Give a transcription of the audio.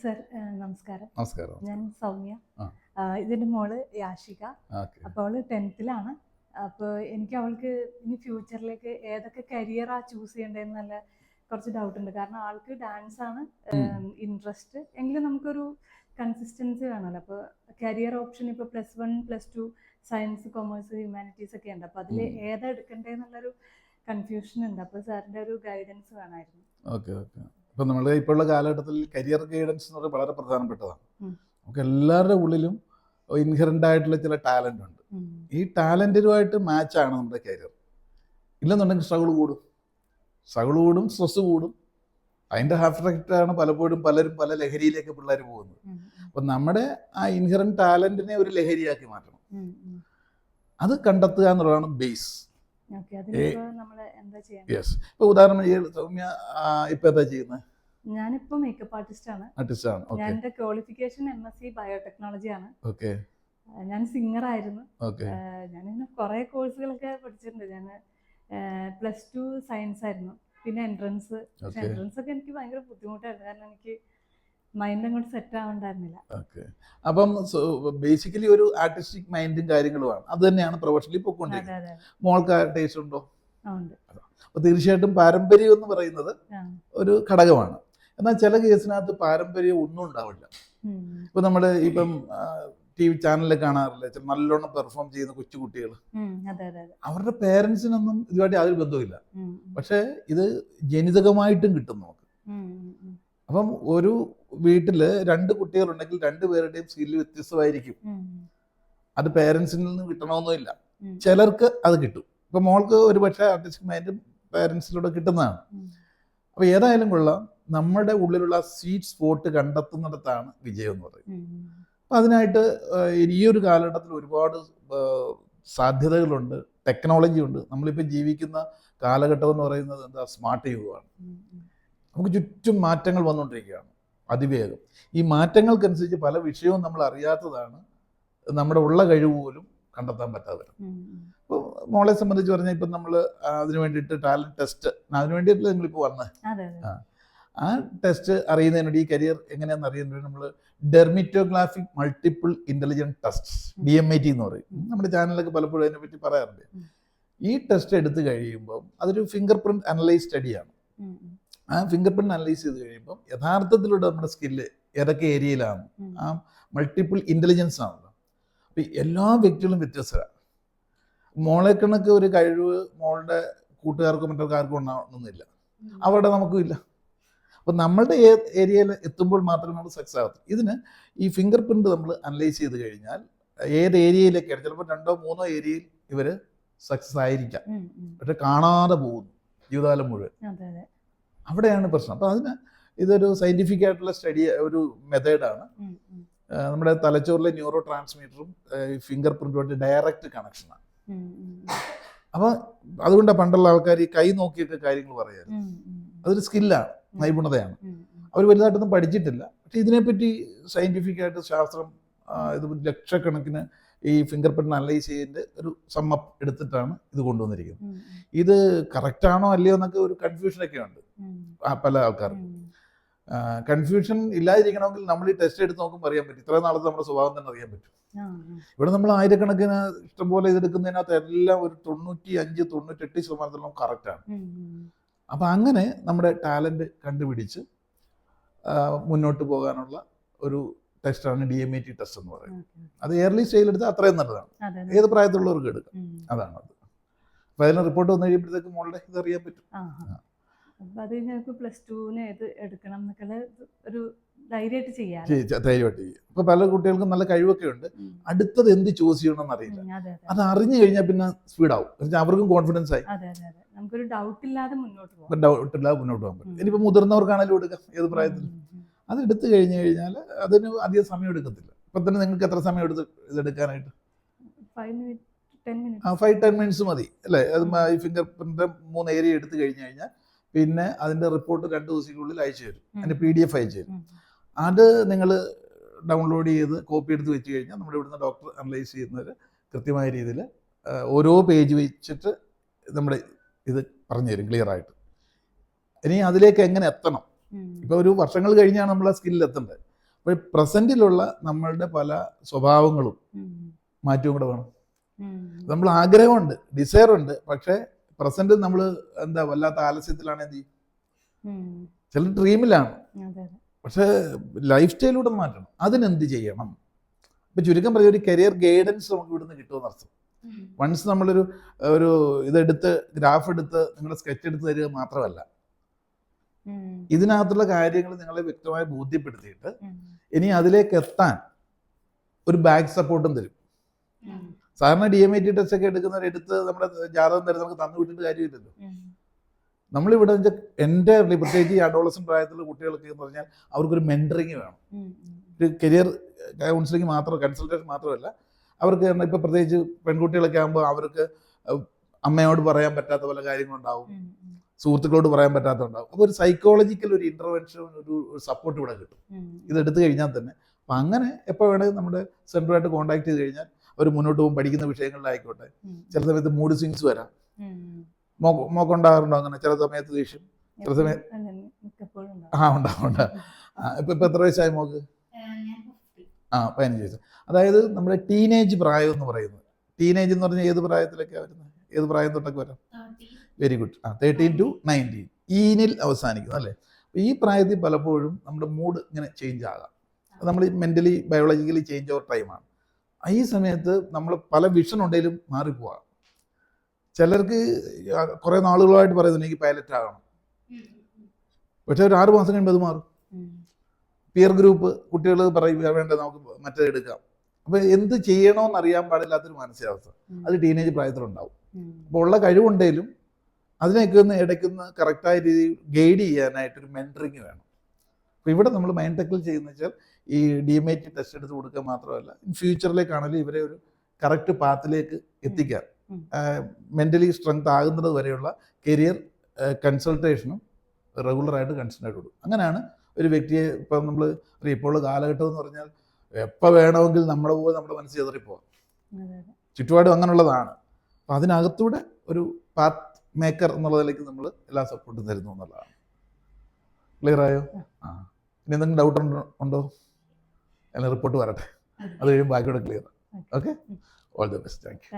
Sir നമസ്കാരം. നമസ്കാരം. ഞാൻ സൗമ്യ. ഇതിന്റെ മോൾ യാഷിക. അപ്പൊ അപ്പോൾ അവൾ ടെൻത്തിലാണ്. അപ്പോൾ എനിക്ക് അവൾക്ക് ഇനി ഫ്യൂച്ചറിലേക്ക് ഏതൊക്കെ കരിയറാ ചൂസ് ചെയ്യേണ്ടതെന്ന് നല്ല കുറച്ച് ഡൗട്ട് ഉണ്ട്. കാരണം ആൾക്ക് ഡാൻസ് ആണ് ഇൻട്രസ്റ്റ് എങ്കിലും നമുക്കൊരു കൺസിസ്റ്റൻസി വേണമല്ലോ. അപ്പോൾ കരിയർ ഓപ്ഷൻ ഇപ്പോൾ plus one plus two science commerce humanities ഒക്കെ ഉണ്ട്. അപ്പോൾ അതിൽ. ഏതാ എടുക്കണ്ടേന്നുള്ളൊരു കൺഫ്യൂഷൻ ഉണ്ട്. അപ്പോൾ സാറിന്റെ ഒരു ഗൈഡൻസ് വേണമായിരുന്നു. Okay okay. ഇപ്പം നമ്മൾ ഇപ്പോഴുള്ള കാലഘട്ടത്തിൽ കരിയർ ഗൈഡൻസ് എന്ന് പറയുന്നത് വളരെ പ്രധാനപ്പെട്ടതാണ്. നമുക്ക് എല്ലാവരുടെ ഉള്ളിലും ഇൻഹറന്റ് ആയിട്ടുള്ള ചില ടാലന്റ് ഉണ്ട്. ഈ ടാലന്റുമായിട്ട് മാച്ചാണ് നമ്മുടെ കരിയർ ഇല്ലെന്നുണ്ടെങ്കിൽ സ്ട്രഗിൾ കൂടും സ്ട്രഗിൾ കൂടും സ്ട്രെസ് കൂടും അതിന്റെ ഹാഫ്റ്ററാണ് പലപ്പോഴും പലരും പല ലഹരിയിലേക്ക് പിള്ളേർ പോകുന്നത്. അപ്പം നമ്മുടെ ആ ഇൻഹറന്റ് ടാലന്റിനെ ഒരു ലഹരിയാക്കി മാറ്റണം. അത് കണ്ടെത്തുക എന്നുള്ളതാണ് ബേസ് യെസ് ഇപ്പോൾ ഉദാഹരണം സൗമ്യ ഇപ്പം എന്താ ചെയ്യുന്നത് ഞാനിപ്പോ മേക്കപ്പ് ആർട്ടിസ്റ്റ് ആണ്. ആർട്ടിസ്റ്റാണ് ഞാൻ ഓക്കെ എന്റെ qualification M S C biotechnology ആണ്. ഓക്കെ ഞാൻ സിംഗർ ആയിരുന്നു. ഞാനിങ്ങനെ കുറെ കോഴ്സുകളൊക്കെ പഠിച്ചിട്ടുണ്ട്. ഞാൻ പ്ലസ് ടു സയൻസ് ആയിരുന്നു. പിന്നെ എൻട്രൻസ് എൻട്രൻസ് ഒക്കെ എനിക്ക് ഭയങ്കര ബുദ്ധിമുട്ടായിരുന്നു. കാരണം എനിക്ക് മൈൻഡ് അങ്ങോട്ട് സെറ്റ് ആവണ്ടായിരുന്നില്ല. ഓക്കെ അപ്പം ബേസിക്കലി ഒരു ആർട്ടിസ്റ്റിക് മൈൻഡും കാര്യങ്ങളുമാണ് അത് തന്നെയാണ് പ്രൊഫഷണലി പോയിക്കൊണ്ടിരിക്കുന്നത്. മോൾക്ക് ടേസ്റ്റ് ഉണ്ടോ? അപ്പൊ തീർച്ചയായിട്ടും പാരമ്പര്യം എന്ന് പറയുന്നത് ഒരു ഘടകമാണ്. എന്നാൽ ചില കേസിനകത്ത് പാരമ്പര്യം ഒന്നും ഉണ്ടാവില്ല. ഇപ്പൊ നമ്മൾ ഇപ്പം ടി വി ചാനലിൽ കാണാറില്ല? നല്ലോണം പെർഫോം ചെയ്യുന്ന കൊച്ചുകുട്ടികൾ അവരുടെ പേരൻസിനൊന്നും ഇതുമായിട്ട് യാതൊരു ബന്ധവുമില്ല. പക്ഷേ ഇത് ജനിതകമായിട്ടും കിട്ടും നമുക്ക്. അപ്പം ഒരു വീട്ടിൽ രണ്ട് കുട്ടികളുണ്ടെങ്കിൽ രണ്ടുപേരുടെയും സ്കില്ല് വ്യത്യസ്തമായിരിക്കും. അത് പേരൻസിൽ നിന്ന് കിട്ടണമെന്നില്ല. ചിലർക്ക് അത് കിട്ടും. ഇപ്പൊ മോൾക്ക് ഒരു പക്ഷേ ആർട്ടിസ്റ്റിക് മൈൻഡും പേരൻസിലൂടെ കിട്ടുന്നതാണ്. അപ്പൊ ഏതായാലും കൊള്ളാം. നമ്മുടെ ഉള്ളിലുള്ള സ്വീറ്റ് സ്പോട്ട് കണ്ടെത്തുന്നിടത്താണ് വിജയം എന്ന് പറയുന്നത്. അപ്പൊ അതിനായിട്ട് ഈ ഒരു കാലഘട്ടത്തിൽ ഒരുപാട് സാധ്യതകളുണ്ട്. ടെക്നോളജി ഉണ്ട്. നമ്മളിപ്പോൾ ജീവിക്കുന്ന കാലഘട്ടം എന്ന് പറയുന്നത് എന്താ? സ്മാർട്ട് യുഗമാണ്. നമുക്ക് ചുറ്റും മാറ്റങ്ങൾ വന്നുകൊണ്ടിരിക്കുകയാണ്. അതിവേഗം ഈ മാറ്റങ്ങൾക്കനുസരിച്ച് പല വിഷയവും നമ്മൾ അറിയാത്തതാണ് നമ്മുടെ ഉള്ള കഴിവ് പോലും കണ്ടെത്താൻ പറ്റാതെ വരും. ഇപ്പോൾ മോളെ സംബന്ധിച്ച് പറഞ്ഞാൽ ഇപ്പം നമ്മൾ അതിന് വേണ്ടിയിട്ട് ടാലന്റ് ടെസ്റ്റ് അതിന് വേണ്ടിയിട്ടല്ല നിങ്ങളിപ്പോൾ വന്നത് ആ. ടെസ്റ്റ് അറിയുന്നതിന് ഈ കരിയർ എങ്ങനെയാണെന്ന് അറിയുന്നതിന് നമ്മൾ dermatoglyphic multiple intelligent test D M I T എന്ന് പറയും. നമ്മുടെ ചാനലൊക്കെ പലപ്പോഴും അതിനെപ്പറ്റി പറയാറുണ്ട് ഈ ടെസ്റ്റ് എടുത്തു കഴിയുമ്പോൾ അതൊരു ഫിംഗർ പ്രിന്റ് അനലൈസ് സ്റ്റഡിയാണ്. ആ ഫിംഗർ പ്രിന്റ് അനലൈസ് ചെയ്ത് കഴിയുമ്പോൾ യഥാർത്ഥത്തിലുള്ള നമ്മുടെ സ്കില്ല് ഏതൊക്കെ ഏരിയയിലാണ് ആ മൾട്ടിപ്പിൾ ഇന്റലിജൻസ് ആണല്ലോ. അപ്പോൾ എല്ലാ വ്യക്തികളും വ്യത്യസ്തരാണ് മോളെ കണക്ക് ഒരു കഴിവ് മോളുടെ കൂട്ടുകാർക്കും മറ്റൊരാർക്കും ഉണ്ടാവണമെന്നില്ല. അവരുടെ നമുക്കും ഇല്ല. അപ്പം നമ്മളുടെ ഏരിയയിൽ എത്തുമ്പോൾ മാത്രമേ നമ്മൾ സക്സസ് ആകത്തുള്ളൂ ഇതിന് ഈ ഫിംഗർ പ്രിന്റ് നമ്മൾ അനലൈസ് ചെയ്ത് കഴിഞ്ഞാൽ ഏത് ഏരിയയിലേക്കാണ് ചിലപ്പോൾ രണ്ടോ മൂന്നോ ഏരിയയിൽ ഇവർ സക്സസ് ആയിരിക്കാം. പക്ഷെ കാണാതെ പോകുന്നു. ജീവിതകാലം മുഴുവൻ. അവിടെയാണ് പ്രശ്നം. അപ്പോൾ അതിന് ഇതൊരു സയന്റിഫിക് ആയിട്ടുള്ള സ്റ്റഡി ഒരു മെത്തേഡാണ്. നമ്മുടെ തലച്ചോറിലെ ന്യൂറോ ട്രാൻസ്മീറ്ററും ഫിംഗർ പ്രിന്റുമായിട്ട് ഡയറക്റ്റ് കണക്ഷനാണ് അപ്പോൾ അതുകൊണ്ടാണ് പണ്ടുള്ള ആൾക്കാർ ഈ കൈ നോക്കിയൊക്കെ കാര്യങ്ങൾ പറയാറ്. അതൊരു സ്കില്ലാണ് നൈപുണതയാണ്. അവർ വലുതായിട്ടൊന്നും പഠിച്ചിട്ടില്ല. പക്ഷെ ഇതിനെപ്പറ്റി സയന്റിഫിക് ആയിട്ട് ശാസ്ത്രം ഇത് ലക്ഷക്കണക്കിന് ഈ ഫിംഗർ പ്രിന്റ് അനലൈസ് ചെയ്തിന്റെ ഒരു സമ്മപ്പ് എടുത്തിട്ടാണ് ഇത് കൊണ്ടുവന്നിരിക്കുന്നത്. ഇത് കറക്റ്റാണോ അല്ലയോ എന്നൊക്കെ ഒരു കൺഫ്യൂഷനൊക്കെ ഉണ്ട്. പല ആൾക്കാർക്കും. കൺഫ്യൂഷൻ ഇല്ലാതിരിക്കണമെങ്കിൽ നമ്മൾ ഈ ടെസ്റ്റ് എടുത്ത് നോക്കുമ്പോൾ അറിയാൻ പറ്റും ഇത്രയും നാളത്തെ നമ്മുടെ സ്വഭാവം തന്നെ അറിയാൻ പറ്റും. ഇവിടെ നമ്മൾ ആയിരക്കണക്കിന് ഇഷ്ടംപോലെ ഇതെടുക്കുന്നതിനകത്ത് എല്ലാം ഒരു തൊണ്ണൂറ്റി അഞ്ച് തൊണ്ണൂറ്റെട്ട് ശതമാനത്തോളം കറക്റ്റാണ്. അപ്പം അങ്ങനെ നമ്മുടെ ടാലന്റ് കണ്ടുപിടിച്ച് മുന്നോട്ട് പോകാനുള്ള ഒരു ടെസ്റ്റാണ് D M A T test എന്ന് പറയുന്നത് അത് എയർലി സ്റ്റേജിൽ എടുത്താൽ അത്രയും നല്ലതാണ്. ഏത് പ്രായത്തിലുള്ളവർക്ക് എടുക്കാം. അതാണ് അത് അപ്പോൾ അതിന് റിപ്പോർട്ട് വന്നു കഴിയുമ്പോഴത്തേക്ക് മോളുടെ ഇത് അറിയാൻ പറ്റും. അപ്പൊ അത് ഞങ്ങൾക്ക് പ്ലസ് ടുവിന് ഏത് എടുക്കണം എന്നൊക്കെ ഒരു ധൈര്യമായിട്ട് ചെയ്യാം ധൈര്യമായിട്ട് ചെയ്യും. പല കുട്ടികൾക്കും നല്ല കഴിവൊക്കെ ഉണ്ട്. അടുത്തത് എന്ത് ചൂസ് ചെയ്യണം അറിയില്ല. അതെ അറിഞ്ഞു കഴിഞ്ഞാൽ പിന്നെ സ്പീഡ് ആവും. അവർക്കും കോൺഫിഡൻസ് ആയി. അതെ അതെ അതെ. നമുക്കൊരു ഡൗട്ട് ഇല്ലാതെ മുന്നോട്ട് പോകാം ഡൗട്ട് ഇല്ലാതെ മുന്നോട്ട് പോകാൻ പറ്റും. ഇനിയിപ്പോൾ മുതിർന്നവർക്കാണെങ്കിലും എടുക്കാം. ഏത് പ്രായത്തിൽ. അത് എടുത്തു കഴിഞ്ഞു കഴിഞ്ഞാൽ അതിന് അധികം സമയം എടുക്കത്തില്ല. ഇപ്പൊ തന്നെ നിങ്ങൾക്ക് എത്ര സമയം എടുത്ത് ഇതെടുക്കാനായിട്ട്? ഫൈവ് മിനിറ്റ് ടെൻ മിനിറ്റ്സ് മതി. അല്ലേ? അത് ഈ ഫിംഗർ പ്രിന്റ് മൂന്ന് ഏരിയ എടുത്തു കഴിഞ്ഞു കഴിഞ്ഞാൽ പിന്നെ അതിന്റെ റിപ്പോർട്ട് രണ്ട് ദിവസത്തിനുള്ളിൽ അയച്ചു തരും. അതിന്റെ പി ഡി എഫ് അയച്ചു തരും. അത് നിങ്ങൾ ഡൗൺലോഡ് ചെയ്ത് കോപ്പി എടുത്ത് വെച്ച് കഴിഞ്ഞാൽ നമ്മുടെ ഇവിടുന്ന് ഡോക്ടർ അനലൈസ് ചെയ്യുന്നവർ കൃത്യമായ രീതിയിൽ ഓരോ പേജ് വെച്ചിട്ട് നമ്മുടെ ഇത് പറഞ്ഞു തരും ക്ലിയർ ആയിട്ട്. ഇനി അതിലേക്ക് എങ്ങനെ എത്തണം? ഇപ്പോൾ ഒരു വർഷങ്ങൾ കഴിഞ്ഞാണ് നമ്മൾ ആ സ്കില്ലിൽ എത്തേണ്ടത്. അപ്പോൾ പ്രസന്റിലുള്ള നമ്മളുടെ പല സ്വഭാവങ്ങളും. മാറ്റവും കൂടെ വേണം. നമ്മൾ ആഗ്രഹമുണ്ട് ഡിസയർ ഉണ്ട് പക്ഷേ പ്രസന്റ് നമ്മൾ എന്താ വല്ലാത്ത ആലസ്യത്തിലാണ് എന്ത് ചെയ്യും? ചില ഡ്രീമിലാണ് പക്ഷെ ലൈഫ് സ്റ്റൈലൂടെ മാറ്റണം. അതിനെന്ത് ചെയ്യണം? ഇപ്പൊ ചുരുക്കം പറയുക ഒരു കരിയർ ഗൈഡൻസ് നമുക്ക് ഇവിടുന്ന് കിട്ടുമെന്ന് അർത്ഥം. വൺസ് നമ്മളൊരു ഒരു ഇതെടുത്ത് ഗ്രാഫ് എടുത്ത് നിങ്ങളുടെ സ്കെച്ച് എടുത്ത് തരിക മാത്രമല്ല. ഇതിനകത്തുള്ള കാര്യങ്ങൾ നിങ്ങളെ വ്യക്തമായി ബോധ്യപ്പെടുത്തിയിട്ട് ഇനി അതിലേക്ക് എത്താൻ ഒരു ബാക്ക് സപ്പോർട്ടും തരും. സാധാരണ D M I T test ഒക്കെ എടുക്കുന്നവരെടുത്ത് നമ്മുടെ ജാതകം തരുന്ന നമുക്ക് തന്നു വിട്ടിട്ട് കാര്യമില്ലല്ലോ. നമ്മളിവിടെ എന്റെ പ്രത്യേകിച്ച് ഈ അഡോളസൻ പ്രായത്തിലുള്ള കുട്ടികൾക്ക് എന്ന് പറഞ്ഞാൽ അവർക്കൊരു മെന്ററിങ് വേണം. ഒരു കരിയർ കൗൺസിലിംഗ് മാത്രം കൺസൾട്ടേഷൻ മാത്രമല്ല അവർക്ക് ഇപ്പോൾ പ്രത്യേകിച്ച് പെൺകുട്ടികളൊക്കെ ആകുമ്പോൾ അവർക്ക് അമ്മയോട് പറയാൻ പറ്റാത്ത പല കാര്യങ്ങളുണ്ടാവും. സുഹൃത്തുക്കളോട് പറയാൻ പറ്റാത്തതുണ്ടാവും അപ്പോൾ ഒരു സൈക്കോളജിക്കൽ ഒരു ഇന്റർവെൻഷൻ ഒരു സപ്പോർട്ട് ഇവിടെ കിട്ടും. ഇതെടുത്തു കഴിഞ്ഞാൽ തന്നെ അപ്പം അങ്ങനെ എപ്പോൾ വേണമെങ്കിൽ നമ്മുടെ സെന്ററുമായിട്ട് കോൺടാക്ട് ചെയ്ത് കഴിഞ്ഞാൽ അവർ മുന്നോട്ട് പോകും പഠിക്കുന്ന വിഷയങ്ങളിലായിക്കോട്ടെ. ചില സമയത്ത് മൂഡ് സ്വിങ്സ് വരാം. മോക്കം ഉണ്ടാകാറുണ്ടോ മോക്കുണ്ടാകാറുണ്ടോ അങ്ങനെ? ചില സമയത്ത് ദേഷ്യം. ചില സമയത്ത്. ആ ഉണ്ടാവും ഉണ്ടാവും. ഇപ്പൊ ഇപ്പം ഇപ്പം എത്ര വയസ്സായി മോക്ക്? ആ പതിനഞ്ച് വയസ്സ്. അതായത് നമ്മുടെ ടീനേജ് പ്രായം എന്ന് പറയുന്നത്. ടീനേജ് എന്ന് പറഞ്ഞാൽ ഏത് പ്രായത്തിലൊക്കെ വരുന്നത്? ഏത് പ്രായം തൊട്ടൊക്കെ വരാം? വെരി ഗുഡ് ആ തേർട്ടീൻ ടു നയന്റീൻ ഈനിൽ അവസാനിക്കുന്നു അല്ലേ? ഈ പ്രായത്തിൽ പലപ്പോഴും നമ്മുടെ മൂഡ് ഇങ്ങനെ ചേഞ്ച് ആകാം. നമ്മൾ മെന്റലി ബയോളജിക്കലി ചേഞ്ച് ഓവർ ടൈമാണ് ഈ സമയത്ത് നമ്മൾ പല വിഷൻ ഉണ്ടെങ്കിലും മാറിപ്പോവാം. ചിലർക്ക് കുറേ നാളുകളായിട്ട് പറയുന്നു എനിക്ക് പൈലറ്റ് ആകണം. പക്ഷെ ഒരു ആറ് മാസം കഴിയുമ്പോൾ അത് മാറും. പിയർ ഗ്രൂപ്പ് കുട്ടികൾ പറയും വേണ്ട നമുക്ക് മറ്റേ എടുക്കാം. അപ്പോൾ എന്ത് ചെയ്യണമെന്ന് അറിയാൻ പാടില്ലാത്തൊരു മാനസികാവസ്ഥ. അത് ടീനേജ് പ്രായത്തിലുണ്ടാവും. അപ്പൊ അപ്പോൾ ഉള്ള കഴിവുണ്ടെങ്കിലും അതിനൊക്കെ ഒന്ന് ഇടയ്ക്കൊന്ന് കറക്റ്റായ രീതിയിൽ ഗൈഡ് ചെയ്യാനായിട്ടൊരു മെന്ററിങ് വേണം. അപ്പോൾ ഇവിടെ നമ്മൾ മൈൻഡ് ടെക്കിൽ ചെയ്യുന്ന വെച്ചാൽ ഈ D M I T test എടുത്ത് കൊടുക്കുക മാത്രമല്ല ഫ്യൂച്ചറിലേക്കാണെങ്കിലും ഇവരെ ഒരു കറക്റ്റ് പാത്തിലേക്ക് എത്തിക്കാൻ. മെന്റലി സ്ട്രെങ്ത് ആകുന്നത് വരെയുള്ള കരിയർ കൺസൾട്ടേഷനും റെഗുലറായിട്ട് കൺസൾട്ട് ആയിട്ട് കൊടുക്കും. അങ്ങനെയാണ് ഒരു വ്യക്തിയെ ഇപ്പം നമ്മൾ ഇപ്പോൾ കാലഘട്ടം എന്ന് പറഞ്ഞാൽ എപ്പോൾ വേണമെങ്കിൽ നമ്മുടെ പോലെ നമ്മുടെ മനസ്സ് അതെ. ചുറ്റുപാടും അങ്ങനെയുള്ളതാണ്. അപ്പം അതിനകത്തൂടെ ഒരു പാത്ത് മേക്കർ എന്നുള്ളതിലേക്ക് നമ്മൾ എല്ലാ സപ്പോർട്ടും തരുന്നു എന്നുള്ളതാണ്. ക്ലിയർ ആയോ? ആ. ഇനി എന്തെങ്കിലും ഡൗട്ട് ഉണ്ടോ? ഉണ്ടോ? അല്ലെങ്കിൽ റിപ്പോർട്ട് വരട്ടെ. അത് കഴിയുമ്പോൾ ബാക്കിയോടെ clear okay all the best thank you.